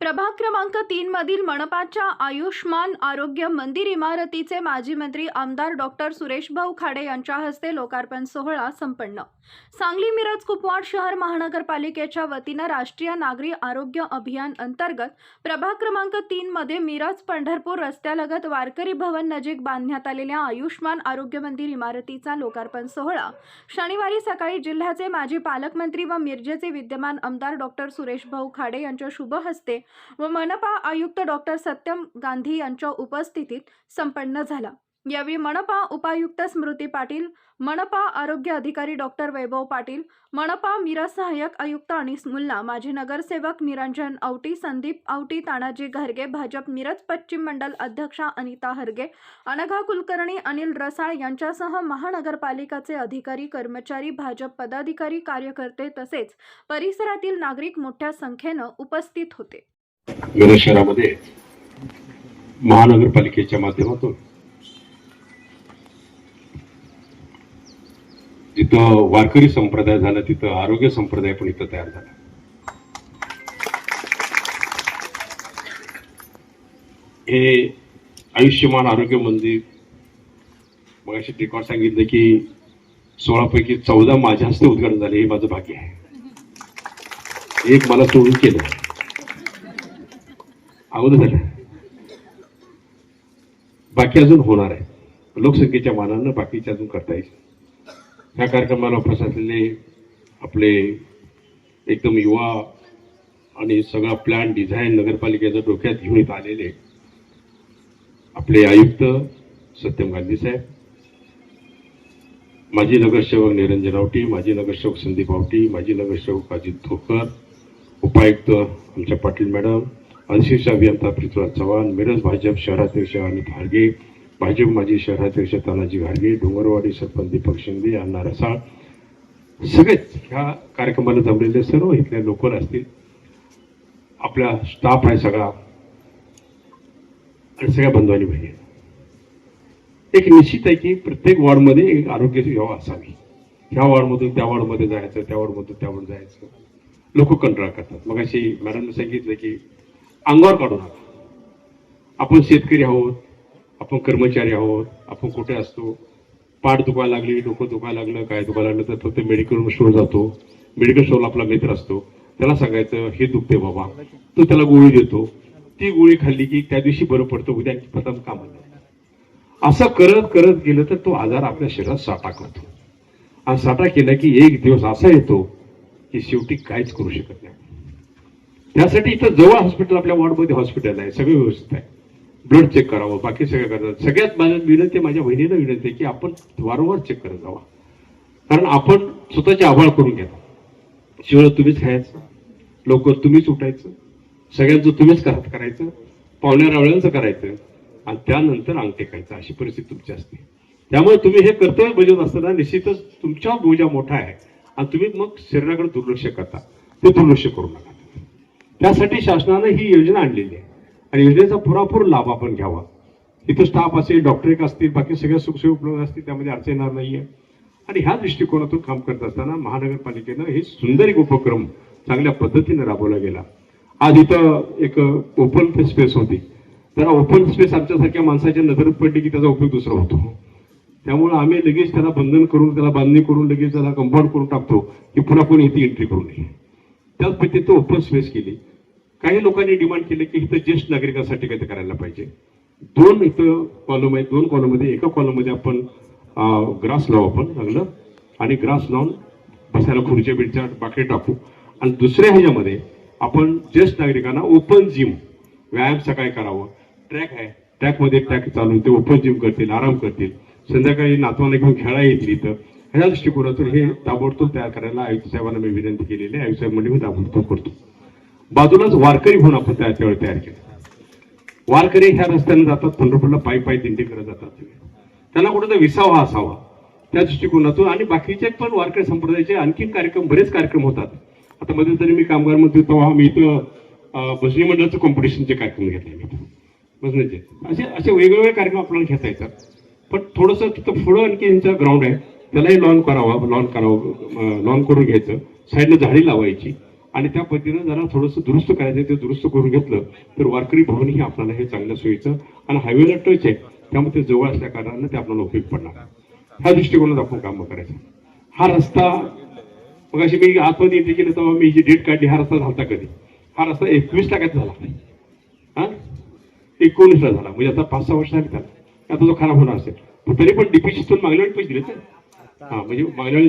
प्रभाग क्रमांक तीन मधील मनपाच्या आयुष्मान आरोग्य मंदिर इमारतीचे माजी मंत्री आमदार डॉक्टर सुरेश भाऊ खाडे यांच्या हस्ते लोकार्पण सोहळा संपन्न. सांगली मिरज कुपवाड शहर महानगरपालिकेच्या वतीनं राष्ट्रीय नागरी आरोग्य अभियान अंतर्गत प्रभाग क्रमांक तीन मध्ये मिरज पंढरपूर रस्त्यालगत वारकरी भवन नजीक बांधण्यात आलेल्या आयुष्मान आरोग्य मंदिर इमारतीचा लोकार्पण सोहळा. शनिवारी सकाळी जिल्ह्याचे माजी पालकमंत्री व मिरजेचे विद्यमान आमदार डॉक्टर सुरेश भाऊ खाडे यांच्या शुभ हस्ते व मनपा आयुक्त डॉक्टर सत्यम गांधी यांच्या उपस्थितीत संपन्न झाला. यावेळी मनपा उपायुक्त स्मृती पाटील मनपा आरोग्य अधिकारी डॉक्टर वैभव पाटील मनपा मिरज सहाय्यक आयुक्त अनिस मुल्ला माजी नगरसेवक निरंजन औटी संदीप औटी तानाजी घरगे भाजप मिरज पश्चिम मंडल अध्यक्षा अनिता हरगे अनघा कुलकर्णी अनिल रसाळ यांच्यासह महानगरपालिकाचे अधिकारी कर्मचारी भाजप पदाधिकारी कार्यकर्ते तसेच परिसरातील नागरिक मोठ्या संख्येनं उपस्थित होते. मिरज शहरामध्ये महानगरपालिकेच्या माध्यमातून. जिथं वारकरी संप्रदाय झाला तिथं आरोग्य संप्रदाय पण इथं तयार झाला. हे आयुष्यमान आरोग्य मंदिर मग अशी रेकॉर्ड सांगितलं की सोळापैकी चौदा माझ्या हस्ते उद्घाटन झाले हे माझं भाग्य आहे. एक मला सोडून केलं. अगोदर झालं. बाकी अजून होणार आहे. लोकसंख्येच्या मानानं बाकीचे अजून करता येईल. ह्या कार्यक्रमाला उपस्थित असलेले आपले एकदम युवा आणि सगळा प्लॅन डिझाईन नगरपालिकेच्या डोक्यात घेऊन येत आलेले आपले आयुक्त सत्यम गांधी साहेब माजी नगरसेवक निरंजन आवटी माजी नगरसेवक संदीप आवटी माजी नगरसेवक अजित धोकर उपायुक्त आमच्या पाटील मॅडम अध्यक्ष अभियंता पृथ्वीराज चव्हाण मिरज भाजप शहराध्यक्ष अमित हाडगे भाजप माजी शहराध्यक्ष तानाजी घाडगे डोंगरवाडी सरपंच दीपक शिंदे अण्णा रसाळ सगळेच ह्या कार्यक्रमाला जमलेले सर्व इथले लोकल असतील. आपला स्टाफ आहे सगळा. आणि सगळ्या बंधवानी बहिणी. एक निश्चित आहे की प्रत्येक वॉर्डमध्ये एक आरोग्य सेवा असावी. ह्या वॉर्डमधून त्या वॉर्डमध्ये जायचं त्या वॉर्डमधून त्या वॉर्ड जायचं. लोक कंटाळा करतात. मग अशी मॅडमने सांगितलं की अंगावर काढू नका आपण शेतकरी आहोत आपण कर्मचारी आहोत आपण कुठे असतो? पाठ दुखायला लागली डोकं दुखायला लागलं काय दुखायला लागलं तर फक्त मेडिकल स्टोर जातो. मेडिकल स्टोरला आपला मित्र असतो. त्याला सांगायचं हे दुखते बाबा. तो त्याला गोळी देतो. ती गोळी खाल्ली की त्या दिवशी बरं पडतो उद्या प्रथम काम असं करत करत गेलं तर तो आजार आपल्या शरीरात साठा करतो. आणि साठा केला की एक दिवस असा येतो की शेवटी काहीच करू शकत नाही. त्यासाठी इथं जवळ हॉस्पिटल आपल्या वॉर्डमध्ये हॉस्पिटल आहे. सगळी व्यवस्थित आहे. ब्लड चेक करावं बाकी सगळं करतात. सगळ्यात माझ्या विनंती माझ्या बहिणीला विनंती आहे की आपण वारंवार चेक करत जावा कारण आपण स्वतःचे आभाळ करून घेतो. शिवाय तुम्हीच खायचं लवकर तुम्हीच उठायचं सगळ्यांचं तुम्हीच करत करायचं पाहुण्या रावळ्यांचं करायचं आणि त्यानंतर अंग टेकायचं अशी परिस्थिती तुमची असते. त्यामुळे तुम्ही हे कर्तव्य बजावत असताना निश्चितच तुमच्या बोजा मोठा आहे. आणि तुम्ही मग शरीराकडे दुर्लक्ष करता. ते दुर्लक्ष करू नका. त्यासाठी शासनानं ही योजना आणलेली आहे. आणि योजनेचा पुरापूर लाभ आपण घ्यावा. इथं स्टाफ असेल डॉक्टर एक असतील बाकी सगळ्या सुखसोयी उपलब्ध असतील त्यामध्ये अडचण येणार नाहीये. आणि ह्या दृष्टिकोनातून काम करत असताना महानगरपालिकेनं हे सुंदर एक उपक्रम चांगल्या पद्धतीने राबवला गेला. आज इथं एक ओपन स्पेस होती. तर ओपन स्पेस आमच्यासारख्या माणसाच्या नजरेत पडली की त्याचा उपयोग दुसरा होतो. त्यामुळे आम्ही लगेच त्याला बंधन करून त्याला बांधणी करून लगेच त्याला कंपाऊंड करून टाकतो की पुन्हा कोणी इथे एंट्री करू नये. त्याच पद्धतीने ओपन स्पेस केली. काही लोकांनी डिमांड केली की इथं ज्येष्ठ नागरिकांसाठी काहीतरी करायला पाहिजे. दोन इथं कॉलम आहेत दोन कॉलममध्ये एका कॉलममध्ये आपण ग्रास लावू आपण लागलं आणि ग्रास लावून बसायला खुर्च्या बिडच्या बाकी टाकू. आणि दुसऱ्या ह्याच्यामध्ये आपण ज्येष्ठ नागरिकांना ओपन जिम व्यायाम सकाळी करावं. ट्रॅक आहे. ट्रॅकमध्ये ट्रॅक चालून ते ओपन जिम करतील आराम करतील. संध्याकाळी नातवांना घेऊन खेळा येतील इथं. ह्या दृष्टिकोनातून हे ताबडतोब तयार करायला आयुक्त साहेबांना मी विनंती केलेली आहे. आयुक्त साहेब म्हणजे मी ताबडतोब करतो. बाजूलाच वारकरी म्हणून आपण त्या त्यावेळी तयार केलं. वारकरी ह्या रस्त्याने जातात पंढरपूरला पायी पायी दिंडी करत जातात. त्यांना कुठं विसावा असावा. त्या दृष्टिकोनातून आणि बाकीचे पण वारकरी संप्रदायाचे आणखी कार्यक्रम बरेच कार्यक्रम होतात. आता मध्ये तरी मी कामगार मंत्री तेव्हा मी इथं भजनी मंडळाचं कॉम्पिटिशनचे कार्यक्रम घेतले मी भजनीचे असे असे वेगवेगळे कार्यक्रम आपल्याला घेता येतात. पण थोडंसं तिथं पुढं आणखी यांचा ग्राउंड आहे. त्यालाही लॉन करावा लॉन करावं लॉन करून घ्यायचं. साईडनं झाडी लावायची. आणि त्या पद्धतीनं जरा थोडंसं दुरुस्त करायचं ते दुरुस्त करून घेतलं तर वारकरी भवन ही आपल्याला हे चांगल्या सोयीचं आणि हायवेला टच आहे त्यामुळे ते जवळ असल्या कारणानं ते आपल्याला उपयोग पडणार ह्या दृष्टिकोनात आपण काम करायचं. हा रस्ता मग अशी मी आतमध्ये एंट्री केली तेव्हा मी जी डेट काढली हा रस्ता झालता कधी? हा रस्ता एकवीस टाक्यात झाला. हा? एकोणीसला झाला. म्हणजे आता पाच सहा वर्ष झाली त्याला. आता तो खराब होणार असेल. तरी पण डीपीसीतून मागल्या वेळी पैसे दिले हा म्हणजे मागल्या वेळी